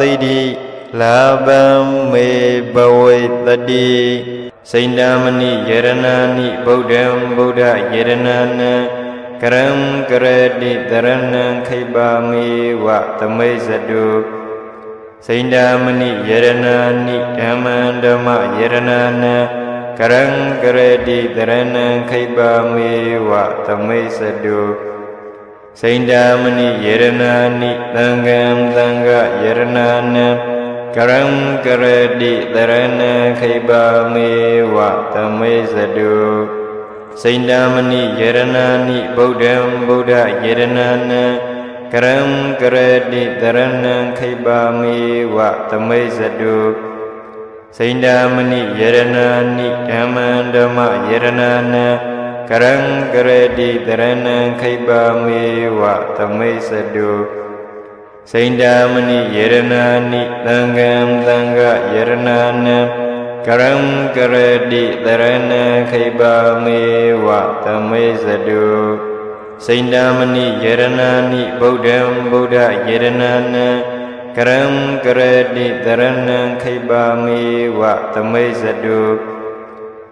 သိတိလာဘံမေဘဝေတတိစိန္ဒမဏိယရဏာနိဗုဒ္ဓံဗုဒ္ဓယရဏာနံကရံကရတိတရဏံခိပါမေဝသမိစ္ဆတုစိန္ဒမဏိယရဏာနိဓမ္မံဓမ္မယရဏာနံကရံကရတိတရဏံခိပါမေဝသမိစ္ဆတု စိန္ဒာမဏိယေရနာနိသံဃံသံဃယေရနာနံကရံကရတိတရဏံခိပါမေဝသမေသတုစိန္ဒာမဏိယေရနာနိဗုဒ္ဓံဗုဒ္ဓယေရနာနံကရံကရတိတရဏံခိပါမေဝသမေသတုစိန္ဒာမဏိယေရနာနိဓမ္မံဓမ္မယေရနာနံ ကရံကရတိတရဏံခိပါမေဝသမိစ္ဆတုစိန္ဒာမဏိယေရနာနိသံဃံသံဃယေရနာနံကရံကရတိတရဏံခိပါမေဝသမိစ္ဆတုစိန္ဒာမဏိယေရနာနိဗုဒ္ဓံဗုဒ္ဓယေရနာနံကရံကရတိတရဏံခိပါမေဝသမိစ္ဆတု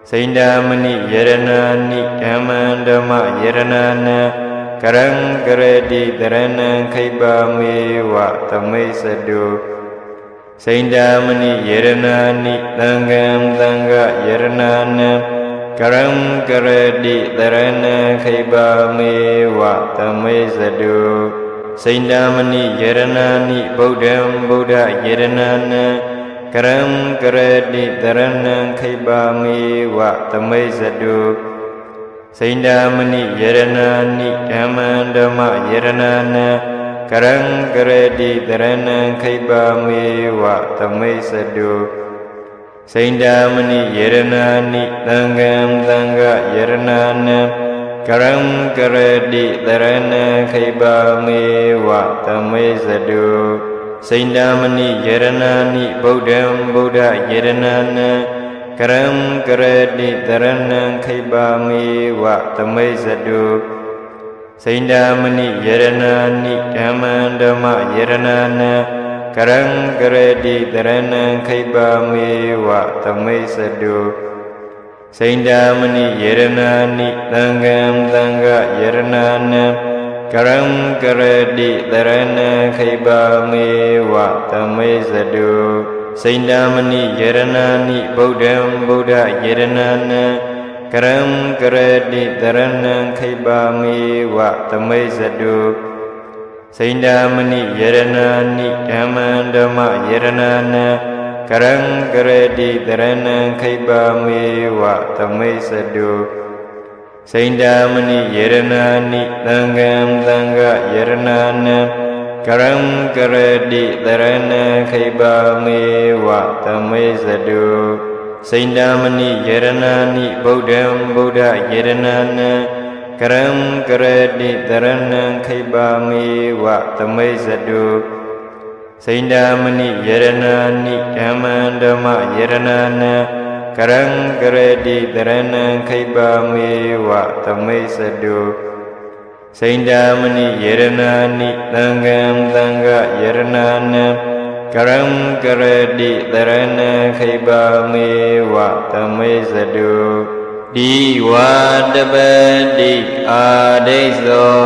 စိန္ဒာမဏိယရဏာနိဓမ္မံဓမ္မယရဏာနံကရံကရတိတရဏံခိပါမေဝသမိစ္ဆတုစိန္ဒာမဏိယရဏာနိသံဃံသံဃယရဏာနံကရံကရတိတရဏံခိပါမေဝသမိစ္ဆတုစိန္ဒာမဏိယရဏာနိဗုဒ္ဓံဗုဒ္ဓယရဏာနံ ကရံကရတိတရဏံခိပါမေဝသမိစ္ဆတုစိန္ဒာမဏိယရဏာနိဓမ္မံဓမ္မယရဏာနံကရံကရတိတရဏံခိပါမေဝသမိစ္ဆတုစိန္ဒာမဏိယရဏာနိသံဃံသံဃယရဏာနံကရံကရတိတရဏံခိပါမေဝသမိစ္ဆတု စိန္ဒာမဏိယရဏာနိဗုဒ္ဓံဗုဒ္ဓယရဏာနံကရံကရတိတရဏံခိပါမေဝသမိစ္ဆတုစိန္ဒာမဏိယရဏာနိဓမ္မံဓမ္မယရဏာနံကရံကရတိတရဏံခိပါမေဝသမိစ္ဆတုစိန္ဒာမဏိယရဏာနိသံဃံသံဃယရဏာနံ ကရံကရတိတရဏံခိပါမေဝသမေသတုစိန္ဒာမဏိယရဏာနိဗုဒ္ဓံဗုဒ္ဓယရဏာနံကရံကရတိတရဏံခိပါမေဝသမေသတုစိန္ဒာမဏိယရဏာနိဓမ္မံဓမ္မယရဏာနံကရံကရတိတရဏံခိပါမေဝသမေသတု စိန္ဒာမဏိယေရနာနိသံဃံသံဃယေရနာနံကရံကရတိတရဏံခိပါမေဝသမေသတုစိန္ဒာမဏိယေရနာနိဗုဒ္ဓံဗုဒ္ဓယေရနာနံကရံကရတိတရဏံခိပါမေဝသမေသတုစိန္ဒာမဏိယေရနာနိဓမ္မံဓမ္မယေရနာနံ ကရံကရတိတရဏံခိပါမေဝသမိစ္ဆတုစိန္ဒာမဏိယေရနာနိသံဃံသံဃယေရနာနံကရံကရတိတရဏံခိပါမေဝသမိစ္ဆတုဒီဝါတပတိအာဒိသော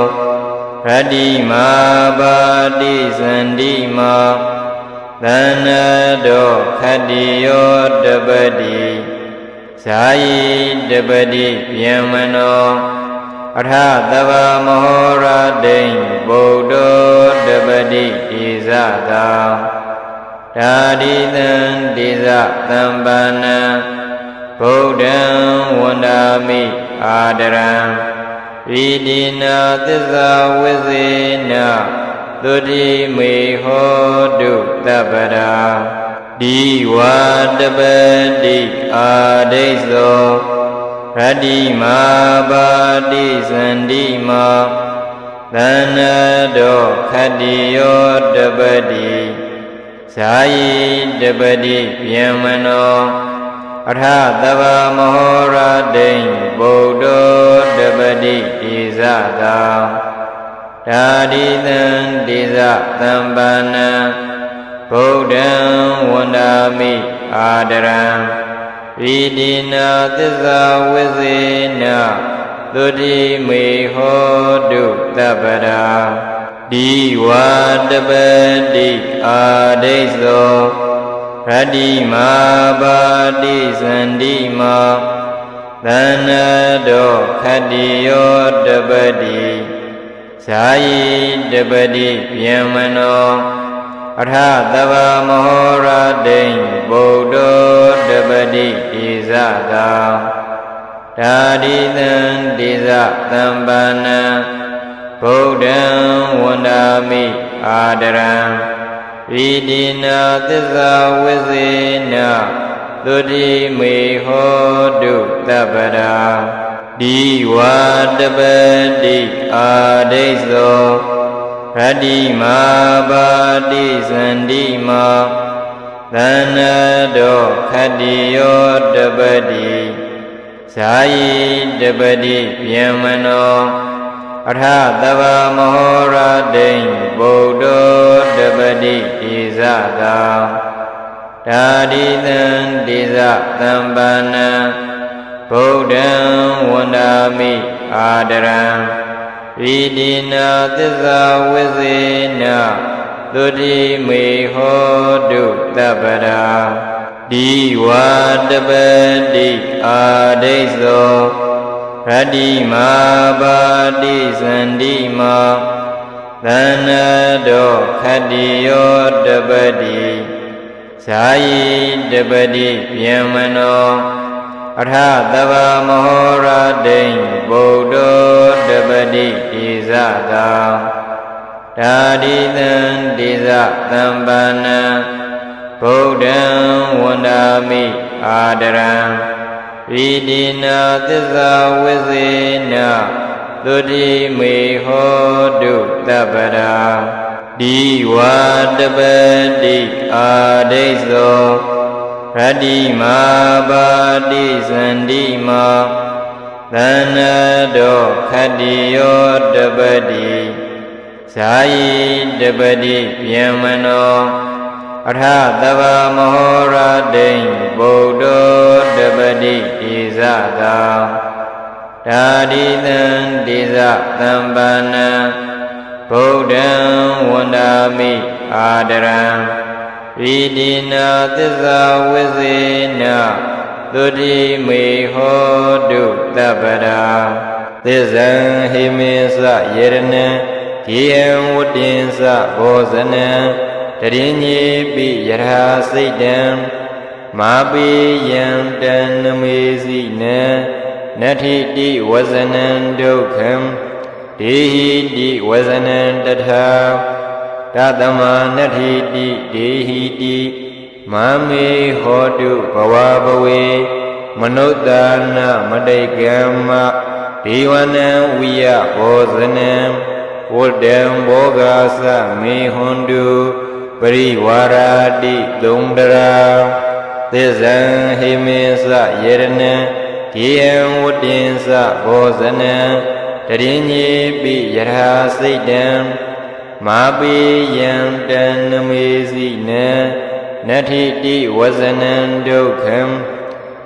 ရတ္တိမာပါတိသန္တိမာ သန္နတောခတ္တိယောတပတိဇာယိတပတိဗျမနောအထသဗ္ဗမဟောရတိံဗုဒ္ဓောတပတိဣဇတာဓာတိတံတိဇသံပါဏံဗုဒ္ဓံဝန္ဒာမိအာဒရံဣတိနာသစ္စာဝိဇေန သုတိမေဟောတုတပ္ပရာဒီဝါတပတိအာဒိသောရတ္တိမာပါတိသန္တိမာသန္နတောခတ္တိယောတပတိဇာယိတပတိဗျမနောအထသဗ္ဗမဟောရတိံဗုဒ္ဓောတပတိဣဇတာ ဓာတိတံတိဇသံပါဏံဗဗုဒ္ဓံဝန္ဒာမိအာဒရံဣတိနာသစ္စာဝိစေနသုတိမေဟောတုတပ္ပရာဒီဝါတပတိအာဒိသောရတ္တိမာပါတိသန္တိမာသန္နတောခတ္တိယောတပတိ ဇာယိတပတိဗျမနောအထသဗ္ဗမဟောရတိံဗုဒ္ဓောတပတိဣဇတာဒါရိတံတိဇသံပါဏံဗုဒ္ဓံဝန္ဒာမိအာဒရံဣတိနာသစ္စာဝိစေနသုတိမေဟောတုတပ္ပရာ ဒီဝါတပတိအာဒိသောရတ္တိမာပါတိသန္တိမာသန္နတောခတ္တိယောတပတိဇာယိတပတိဗျမနောအထသဗ္ဗမဟောရတိံဗုဒ္ဓောတပတိဣဇတာဒါရိတံတိဇသံပါဏံ ဗုဒ္ဓံဝန္ဒာမိအာဒရံဣတိနာသစ္စာဝိစေနသုတိမေဟောတုတပ္ပရာဒီဝါတပတိအာဒိသောရတ္တိမာပါတိသန္တိမာသန္နတောခတ္တိယောတပတိဇာယိတပတိဗျမနော အထသဗ္ဗမဟောရတိံဗုဒ္ဓောတပတိဣဇတာဒါရိတံတိဇသံပါဏံဗုဒ္ဓံဝန္ဒာမိအာဒရံဣတိနာသစ္စာဝိစေနသုတိမေဟောတုတပ္ပရာဒီဝါတပတိအာဒိသော ရတ္တိမာပါတိသန္တိမာသန္နတောခတ္တိယောတပတိဇာယိတပတိဗျမနောအထသဗ္ဗမဟောရတိံဗုဒ္ဓောတပတိဣဇတာဒါရိတံတိဇသံပါဏံဗုဒ္ဓံဝန္ဒာမိအာဒရံ ဣတိနာသစ္စာဝိစေနသုတိမေဟောတုတပ္ပရာသစ္ဆံဟိမေသယေရဏံဒီယံဝတ္တင်္စဘောဇနံတရင်ညေပိယထာစိတ်တံမာပိယံတန်နမေစီနံနထိတိဝဇနံဒုက္ခံဒေဟိတိဝဇနံတထာ တသမနထိတိဒေဟိတိမာမေဟောတုဘဝဘဝေမနုဿာနမတိကမ္မဒေဝနံဝိယဘောဇနံဝတ္တံဘောဂာသမေဟွန်တုပရိဝါရာတိသုံးတရာသစ္ဆံဟိမေသယေရဏံဒီယံဝတ္တင်္စဘောဇနံတရင်ညေပိယထာစိတ်တံ မာပိယံတန်နမေစီနံနထိတိဝဇနံဒုက္ခံ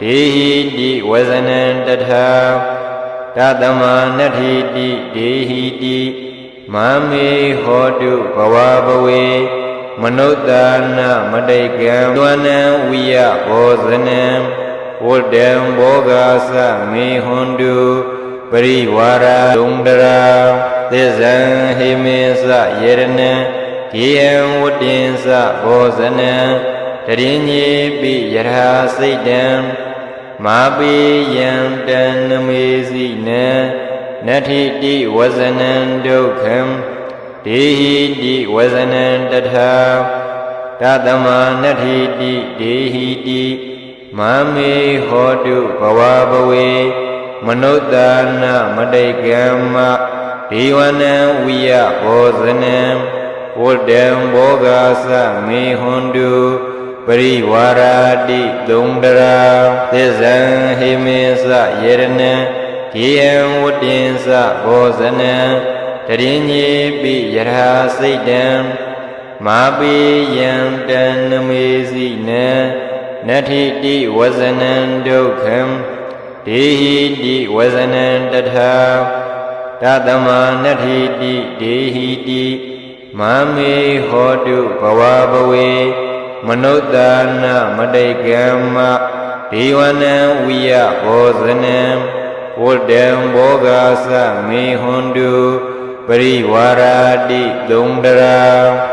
ဒေဟိတိဝဇနံတထာတသမနထိတိဒေဟိတိမာမေဟောတုဘဝဘဝေမနုဿာနမတိကံသွနံဝိယဘောဇနံဝတ္တံဘောဂာသမေဟွန်တုပရိဝါရာဒုံတရာ သစ္ဆံဟိမေသယေရဏံဒီယံဝတ္တင်္စဘောဇနံတရင်ညေပိယထာစိတ်တံမာပိယံတန်နမေစီနံနထိတိဝဇနံဒုက္ခံဒေဟိတိဝဇနံတထာတသမနထိတိဒေဟိတိမာမေဟောတုဘဝဘဝေမနုဿာနမတိကမ္မ ဒေဝနံဝိယဘောဇနံဝတ္တံဘောဂာသမေဟွန်တုပရိဝါရာတိသုံးတရာသစ္ဆံဟိမေသယေရဏံဒီယံဝတ္တင်္စဘောဇနံတရင်ညေပိယထာစိတ်တံမာပိယံတနမေစီနံနတ္ထိတိဝဇနံဒုက္ခံဒေဟိတိဝဇနံတထာ တတမနတ္ထိတိဒေဟိတိမာမေဟောတုဘဝဘဝေမနုဿာနမတိကမ္မဒေဝနံဝိယဘောဇနံဝတ္တံဘောဂာသမေဟွန်တုပရိဝါရာတိသုံးတရာ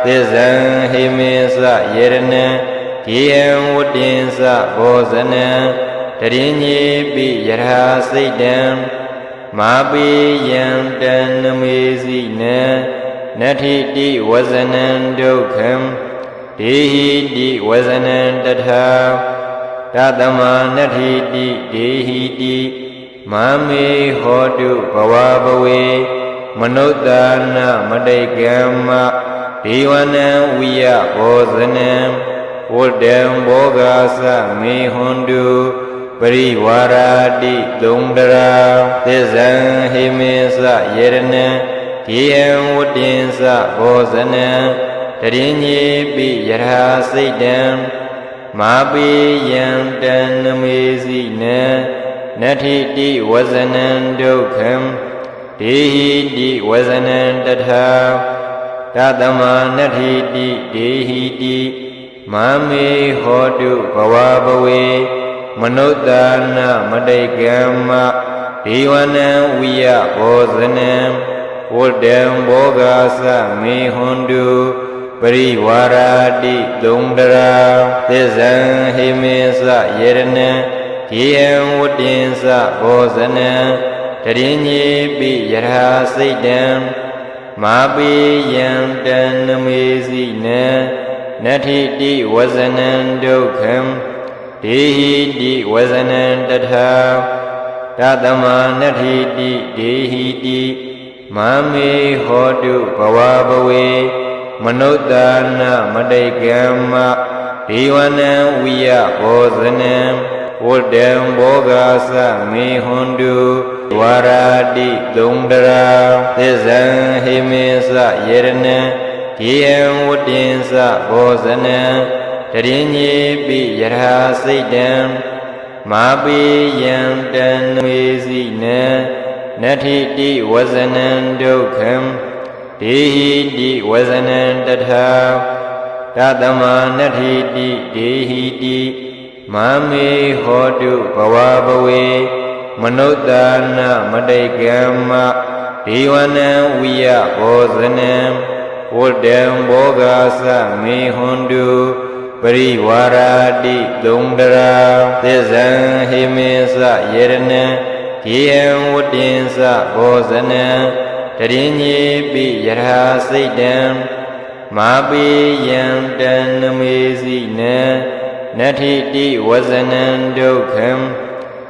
သစ္ဆံဟိမေသယေရဏံဒီယံဝတ္တင်္စဘောဇနံတရင်ညေပိယထာစိတ်တံ မာပိယံတနမေစီနံနတ္ထိတိဝဇနံဒုက္ခံဒေဟိတိဝဇနံတထာတတမနတ္ထိတိဒေဟိတိမာမေဟောတုဘဝဘဝေမနုဿာနမတိကမ္မဒေဝနံဝိယဘောဇနံဝတ္တံဘောဂာသမေဟွန်တု ပရိဝါရာတိသုံးတရာသစ္ဆံဟိမေသယေရဏံဒီယံဝတ္တင်္စဘောဇနံတရင်ညေပိယထာစိတ်တံမာပိယံတနမေစီနံနတ္ထိတိဝဇနံဒုက္ခံဒေဟိတိဝဇနံတထာတတမနတ္ထိတိဒေဟိတိမာမေဟောတုဘဝဘဝေ မနုဿာနမတိကမ္မဒေဝနံဝိယဘောဇနံဝတ္တံဘောဂာသမေဟွန်တုပရိဝါရာတိသုံးတရာသစ္ဆံဟိမေသယေရဏံဒီယံဝတ္တင်္စဘောဇနံတရင်ညေပိယထာစိတ်တံမာပိယံတနမေစီနံနတ္ထိတိဝဇနံဒုက္ခံ ဒေဟိတိဝဇနံတထာတတမနတ္ထိတိဒေဟိတိမာမေဟောတုဘဝဘဝေမနုဿာနမတိကမ္မဒေဝနံဝိယဘောဇနံဝတ္တံဘောဂာသမေဟွန်တုဝါရာတိသုံးတရာသစ္ဆံဟိမေသယေရဏံဒီယံဝတ္တင်္စဘောဇနံ တရင်ညေပိယထာစိတ်တံမာပိယံတနမေစီနံနတ္ထိတိဝဇနံဒုက္ခံဒေဟိတိဝဇနံတထာတတမနတ္ထိတိဒေဟိတိမာမေဟောတုဘဝဘဝေမနုဿာနမတိကမ္မဒေဝနံဝိယဘောဇနံဝတ္တံဘောဂာသမေဟွန်တု ပရိဝါရာတိသုံးတရာသစ္ဆံဟိမေသယေရဏံဒီယံဝတ္တင်္စဘောဇနံတရင်ညေပိယထာစိတ်တံမာပိယံတနမေစီနံနတ္ထိတိဝဇနံဒုက္ခံ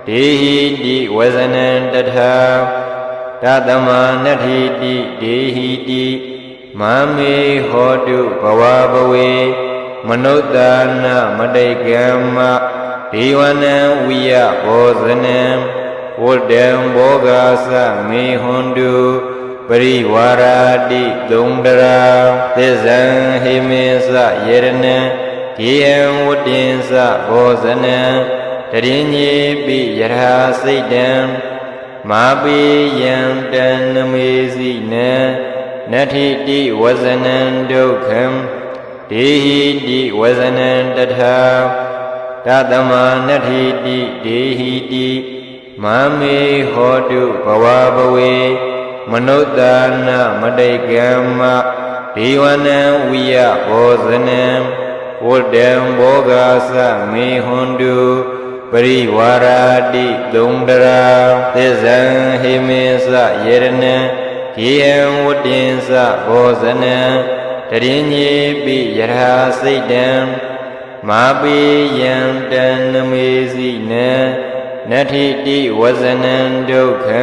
ဒေဟိတိဝဇနံတထာတတမနတ္ထိတိဒေဟိတိမာမေဟောတုဘဝဘဝေ မနုဿာနမတိကမ္မဒေဝနံဝိယဘောဇနံဝတ္တံဘောဂာသမေဟွန်တုပရိဝါရာတိသုံးတရာသစ္ဆံဟိမေသယေရဏံဒီယံဝတ္တင်္စဘောဇနံတရင်ညေပိယထာစိတ်တံမာပိယံတနမေစီနံနတ္ထိတိဝဇနံဒုက္ခံ ဒေဟိတိဝဇနံတထာတတမနတ္ထိတိဒေဟိတိမာမေဟောတုဘဝဘဝေမနုဿာနမတိကမ္မဒေဝနံဝိယဘောဇနံဝတ္တံဘောဂာသမေဟွန်တုပရိဝါရာတိသုံးတရာသစ္ဆံဟိမေသယေရဏံဒီယံဝတ္တင်္စဘောဇနံ တရင်ညေပိယထာစိတ်တံမာပိယံတနမေစီနံနတ္ထိတိဝဇနံဒုက္ခံ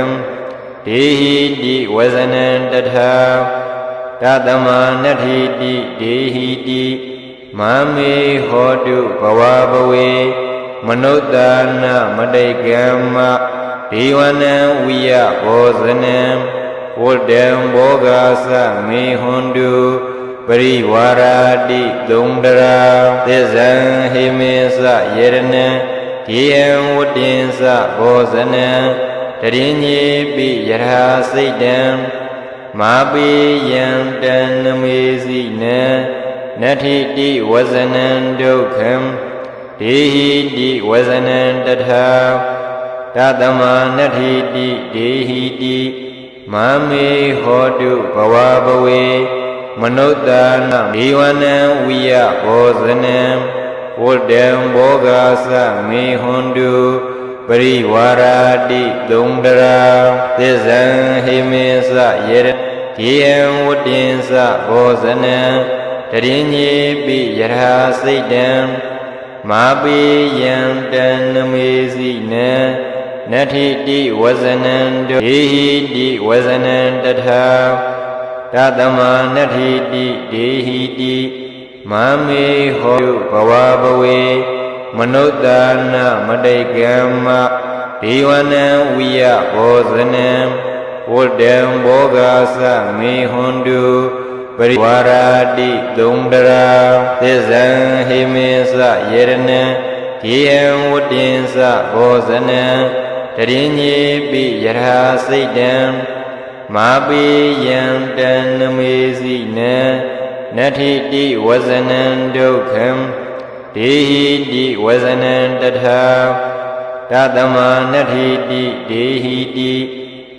ဒေဟိတိဝဇနံတထာတတမနတ္ထိတိဒေဟိတိမာမေဟောတုဘဝဘဝေမနုဿာနမတိကမ္မဒေဝနံဝိယဘောဇနံဝတ္တံဘောဂာသမေဟွန်တု ပပရိဝါရာတိသုံးတရာသစ္ဆံဟိမေသယေရဏံဒီယံဝတ္တင်္စဘောဇနံတရင်ညေပိယထာစိတ်တံမာပိယံတံနမေစီနံနတ္ထိတိဝဇနံဒုက္ခံဒေဟိတိဝဇနံတထာတတမနတ္ထိတိဒေဟိတိမာမေဟောတုဘဝဘဝေ မနုဿာနဒေဝနံဝိယဘောဇနံဝတ္တံဘောဂာသမေဟွန်တုပရိဝါရာတိသုံးတရာသစ္ဆံဟိမေသယေရဒီယံဝတ္တင်္စဘောဇနံတရင်ညေပိယထာစိတ်တံမာပိယံတံနမေစီနံနတ္ထိတိဝဇနံဒေဟိတိဝဇနံတထာ တတမနတ္ထိတိဒေဟိတိမာမေဟောတုဘဝဘဝေမနုဿာနမတိကမ္မဒေဝနံဝိယဘောဇနံဝတ္တံဘောဂာသမေဟွန်တုပရိဝါရာတိသုံးတရာသစ္ဆံဟိမေသယေရဏံဒီယံဝတ္တင်္စဘောဇနံတရင်ညေပိယထာစိတ်တံ မာပိယံတံနမေစီနံနတ္ထိတိဝဇနံဒုက္ခံဒေဟိတိဝဇနံတထာတတမနတ္ထိတိဒေဟိတိ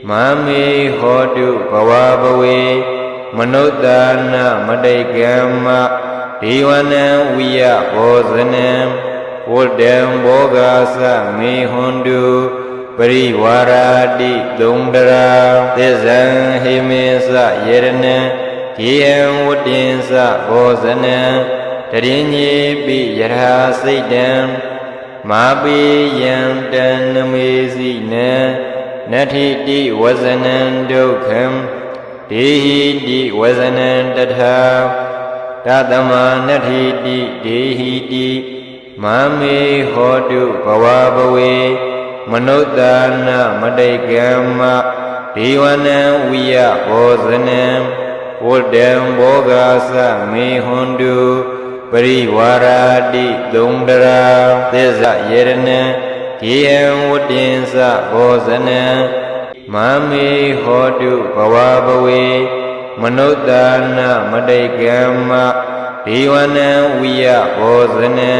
မာမေဟောတုဘဝဘဝေမနုဿာနမတိကမ္မဒေဝနံဝိယဘောဇနံဝတ္တံဘောဂာသမေဟွန်တု ပရိဝါရာတိသုံးတရာသစ္ဆံဟိမေသယေရဏံဒီယံဝတ္တင်္စဘောဇနံတရင်ညေပိယထာစိတ်တံမာပိယံတံနမေစီနံနတ္ထိတိဝဇနံဒုက္ခံဒေဟိတိဝဇနံတထာတတမနတ္ထိတိဒေဟိတိမာမေဟောတုဘဝဘဝေ မနုဿာနမတိကမ္မဒေဝနံဝိယဘောဇနံဝတ္တံဘောဂာသမေဟွန်တုပရိဝါရာတိသုံးတရာသစ္စာယေရဏံဒီယံဝတ္တင်္စဘောဇနံမာမေဟောတုဘဝဘဝေမနုဿာနမတိကမ္မဒေဝနံဝိယဘောဇနံ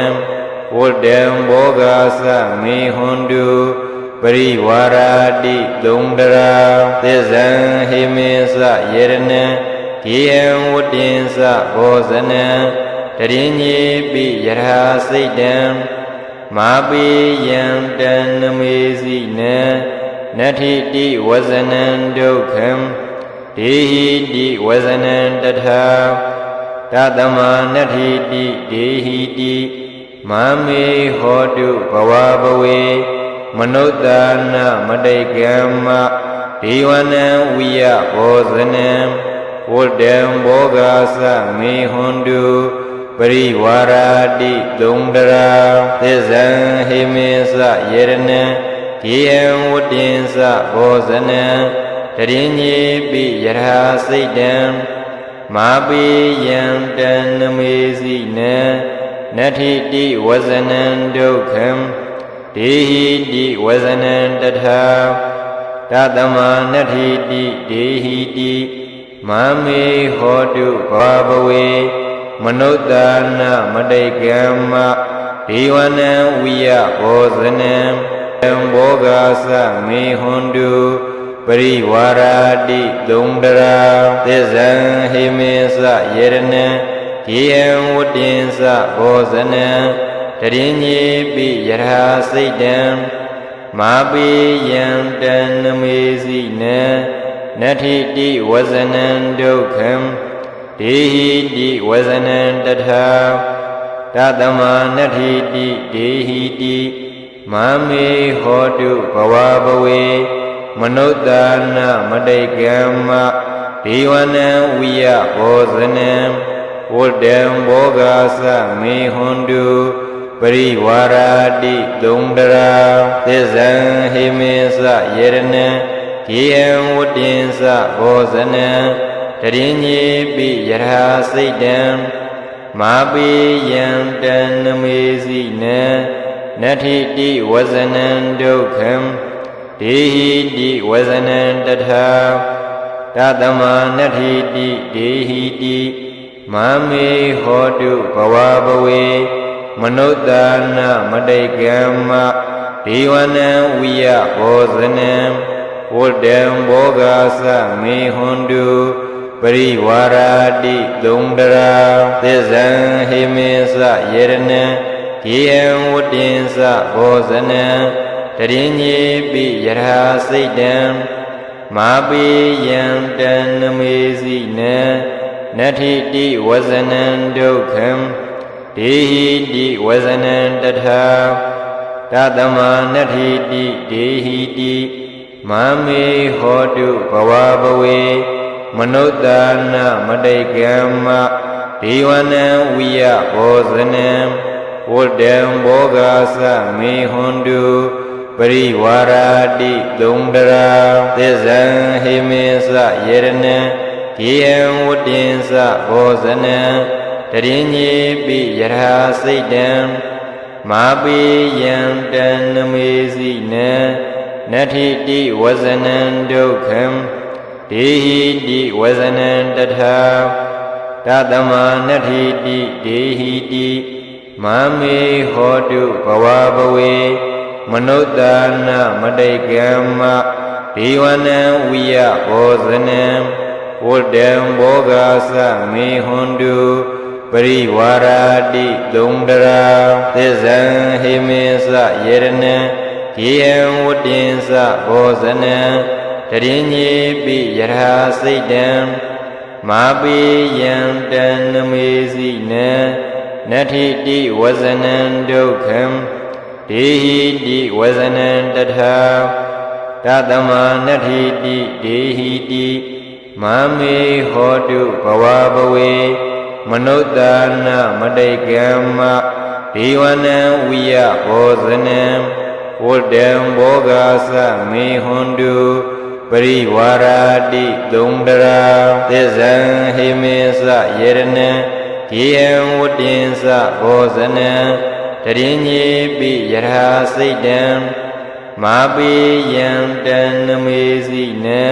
ဝတ္တံဘောဂာသမေဟွန်တုပရိဝါရာတိသုံးတရာသစ္ဆံဟိမေသယေရဏံဒီယံဝတ္တင်္စဘောဇနံတရင်ညေပိယထာစိတ်တံမာပိယံတံနမေစီနံနတ္ထိတိဝဇနံဒုက္ခံဒေဟိတိဝဇနံတထာတတမနတ္ထိတိဒေဟိတိ မာမေဟောတုဘဝဘဝေမနုဿာနမတိကမ္မဒေဝနံဝိယဘောဇနံဝတ္တံဘောဂာသမေဟွန်တုပရိဝါရာတိသုံးတရာသစ္ဆံဟိမေသယေရဏံဒီယံဝတ္တင်္စဘောဇနံတရင်ညေပိယထာစိတ်တံမာပိယံတံနမေစီနံ နတ္ထိတိဝဇနံဒုက္ခံဒေဟိတိဝဇနံတထာတတမနတ္ထိတိဒေဟိတိမာမေဟောတုဘာဘဝေမနုဿာနမတိကမ္မဒေဝနံဝိယဘောဇနံံဘောဂာသမေဟွန်တုပရိဝါရာတိသုံးတရာသစ္ဆံဟိမေသယေရဏံ ဒီယံဝတ္တင်္စဘောဇနံတရင်ညေပိယထာစိတ်တံမာပိယံတံနမေစီနံနတ္ထိတိဝဇနံဒုက္ခံဒေဟိတိဝဇနံတထာတတမနတ္ထိတိဒေဟိတိမာမေဟောတုဘဝဘဝေမနုဿာနမတိကမ္မဒေဝနံဝိယဘောဇနံ ဝတ္တံဘောဂာသမေဟွန်တုပရိဝါရာတိသုံးတရာသစ္ဆံဟိမေသယေရဏံဒီယံဝတ္တင်္စဘောဇနံတတရင်ကြီးပိယထာစိတ်တံမာပိယံတံနမေစီနံနတ္ထိတိဝဇနံဒုက္ခံဒေဟိတိဝဇနံတထာတတမနတ္ထိတိဒေဟိတိ မာမေဟောတုဘဝဘဝေမနုဿာနမတိကမ္မဒေဝနံဝိယဘောဇနံဝတ္တံဘောဂာသမေဟွန်တုပရိဝါရာတိသုံးတရာသစ္ဆံဟိမေသယေရဏံဒီယံဝတ္တင်္စဘောဇနံတရင်ကြီးပိယထာစိတ်တံမာပိယံတံနမေစီနံ နတ္ထိတိဝဇနံဒုက္ခံဒေဟိတိဝဇနံတထာတတမနတ္ထိတိဒေဟိတိမာမေဟောတုဘဝဘဝေမနုဿာနမတိကမ္မဒေဝနံဝိယဘောဇနံဝတ္တံဘောဂာသမေဟွန်တုပရိဝါရာတိသုံးတရာသစ္ဆံဟိမေသယေရဏံ ဒီယံဝတ္တင်္စဘောဇနံတရင်ကြီးပိယထာစိတ်တံမာပိယံတံနမေစီနံနတ္ထိတိဝဇနံဒုက္ခံဒေဟိတိဝဇနံတထာတတမနတ္ထိတိဒေဟိတိမာမေဟောတုဘဝဘဝေမနုဿာနမတိကမ္မဒေဝနံဝိယဘောဇနံ ဝတ္တံဘောဂာသမေဟွန်တုပရိဝါရာတိသုံးတရာသစ္ဆံဟိမေသယေရဏံဒီယံဝတ္တင်္စဘောဇနံတရင်ကြီးပိယထာစိတ်တံမာပိယံတံနမေစီနံနတ္ထိတိဝဇနံဒုက္ခံဒေဟိတိဝဇနံတထာတတမနတ္ထိတိဒေဟိတိ မာမေဟောတုဘဝဘဝေမနုဿာနမတိကမ္မဒေဝနံဝိယဘောဇနံဝတ္တံဘောဂာသမေဟွန်တုပရိဝါရာတိသုံးတရာသစ္ဆံဟိမေသယေရဏံဒီယံဝတ္တင်္စဘောဇနံတရင်ကြီးပိယထာစိတ်တံမာပိယံတံနမေစီနံ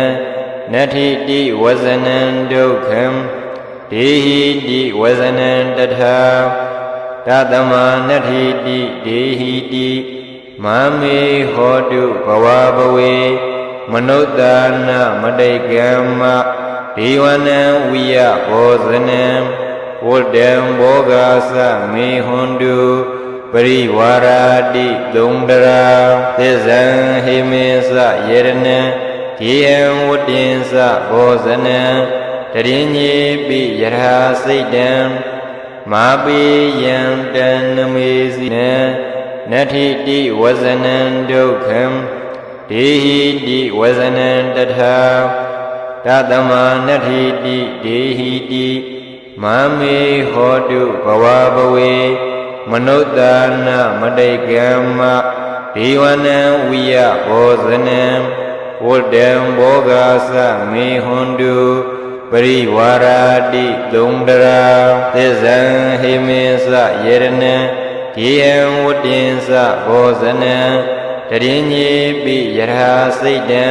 နတ္ထိတိဝဇနံဒုက္ခံဒေဟိတိဝဇနံတထာတတမနတ္ထိတိဒေဟိတိမာမေဟောတုဘဝဘဝေမနုဿာနမတိကမ္မဒေဝနံဝိယဘောဇနံဝတ္တံဘောဂာသမေဟွန်တုပရိဝါရာတိသုံးတရာသစ္ဆံဟိမေသယေရဏံ ဒီယံဝတ္တင်္စဘောဇနံတရင်ကြီးပိယထာစိတ်တံမာပိယံတံနမေစီနံနတ္ထိတိဝဇနံဒုက္ခံဒေဟိတိဝဇနံတထာတတမနတ္ထိတိဒေဟိတိမာမေဟောတုဘဝဘဝေမနုဿာနမတိကမ္မဒေဝနံဝိယဘောဇနံ ဝတ္တံဘောဂာသမေဟွန်တုပရိဝါရာတိသုံးတရာသစ္ဆံဟိမေသယေရဏံဒီယံဝတ္တင်္စဘောဇနံတရင်ကြီးပိယထာစိတ်တံ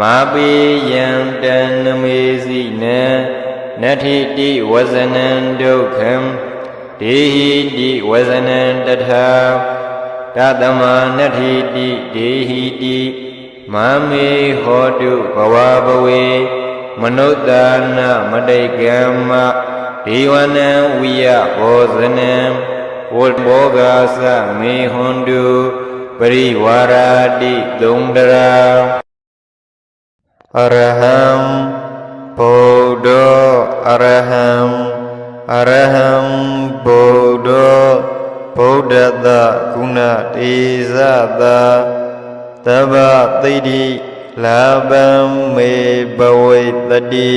မာပိယံတံနမေစီနံနတ္ထိတိဝဇနံဒုက္ခံဒေဟိတိဝဇနံတထာတတမနတ္ထိတိဒေဟိတိ မာမေဟောတုဘဝဘဝေမနုဿာနမတိကမ္မဒေဝနံဝိယဘောဇနံဝတ္ဘောဂာသမေဟွန်တုပရိဝါရာတိသုံးတရာအရဟံဗုဒ္ဓအရဟံအရဟံဗုဒ္ဓဗုဒ္ဓတကုဏတေဇတ သဗ္ဗသိတိလာဘံမေဘဝေတတိ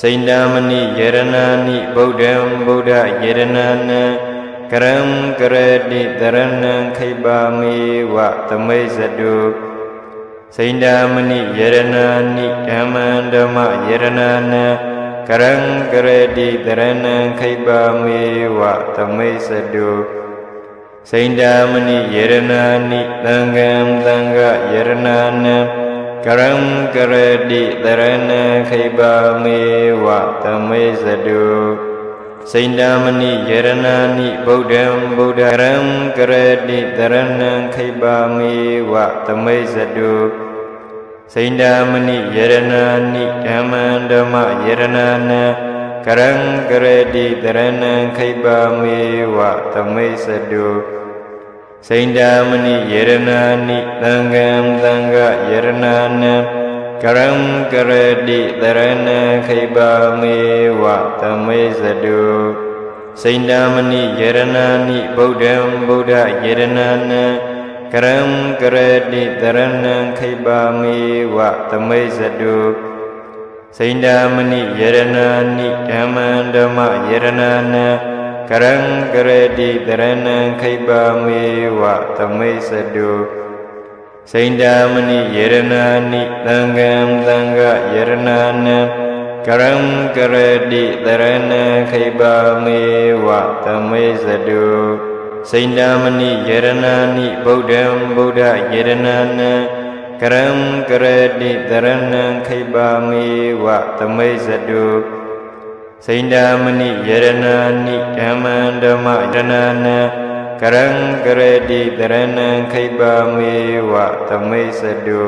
စိန္ဒမဏိယရဏာနိဗုဒ္ဓံဗုဒ္ဓယရဏာနံကရံကရတိတရဏံခိပါမေဝသမိစတုစိန္ဒာမဏိယရဏာနိဓမ္မံဓမ္မယရဏာနံကရံကရတိတရဏံခိပာမေဝသမိတ်စတု စိန္ဒာမဏိယရဏာနိသံဃံသံဃယရဏာနံကရံကရတိတရဏံခိပာမေဝသမိတ်စတုစိန္ဒာမဏိယရဏာနိဗုဒ္ဓံဗုဒ္ဓရံကရတိတရဏံခိပါမေဝသမိတ်စတုစိန္ဒာမဏိယရဏာနိဓမ္မံဓမ္မယရဏာနံ ကရံကရတိတရဏံခိပါမေဝသမိတ်စတုစိန္ဒာမဏိယရဏာနိသံဃံသံဃယရဏာနံကရံကရတိတရဏံခိပါမေဝသမိတ်စတုစိန္ဒာမဏိယရဏာနိဗုဒ္ဓံဗုဒ္ဓယရဏာနံကရံကရတိတရဏံခိပါမေဝသမိတ်စတု စိန္ဒာမဏိယရဏာနိဓမ္မံဓမ္မယရဏာနံကရံကရတိတရဏံခိပါမေဝသမိတ်စတုစိန္ဒာမဏိယရဏာနိသံဃံသံဃယရဏာနံကရံကရတိတရဏံခိပါမေဝသမိတ်စတုစိန္ဒာမဏိယရဏာနိဗုဒ္ဓံဗုဒ္ဓယရဏာနံ ကရံကရတိတရဏံခိပါမေဝသမိတ်စတုစိန္ဒာမဏိယရဏာနိဓမ္မံဓမ္မယရဏာနံကရံကရတိတရဏံခိပါမေဝသမိတ်စတု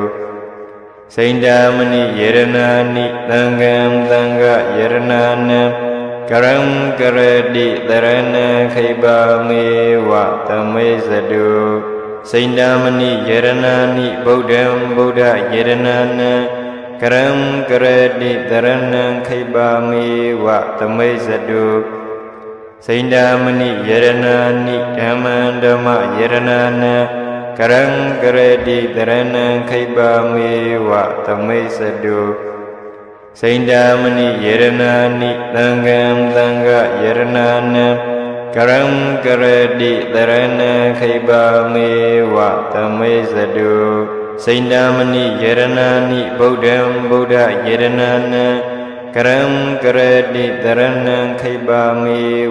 စိန္ဒာမဏိယရဏာနိသံဃံသံဃယရဏာနံကရံကရတိတရဏံခိပါမေဝသမိတ်စတု စိန္ဒာမဏိယရဏာနိဗုဒ္ဓံဗုဒ္ဓယရဏာနံကရံကရတိတရဏံခိပါမေဝသမိတ်စတုစိန္ဒာမဏိယရဏာနိဓမ္မံဓမ္မယရဏာနံကရံကရတိတရဏံခိပါမေဝသမိတ်စတုစိန္ဒာမဏိယရဏာနိသံဃံသံဃယရဏာနံ ကရံကရတိတရဏံခိပါမေဝသမိတ်စတုစိန္ဒာမဏိယရဏာနိဗုဒ္ဓံဗုဒ္ဓယရဏာနံကရံကရတိတရဏံခိပါမေဝ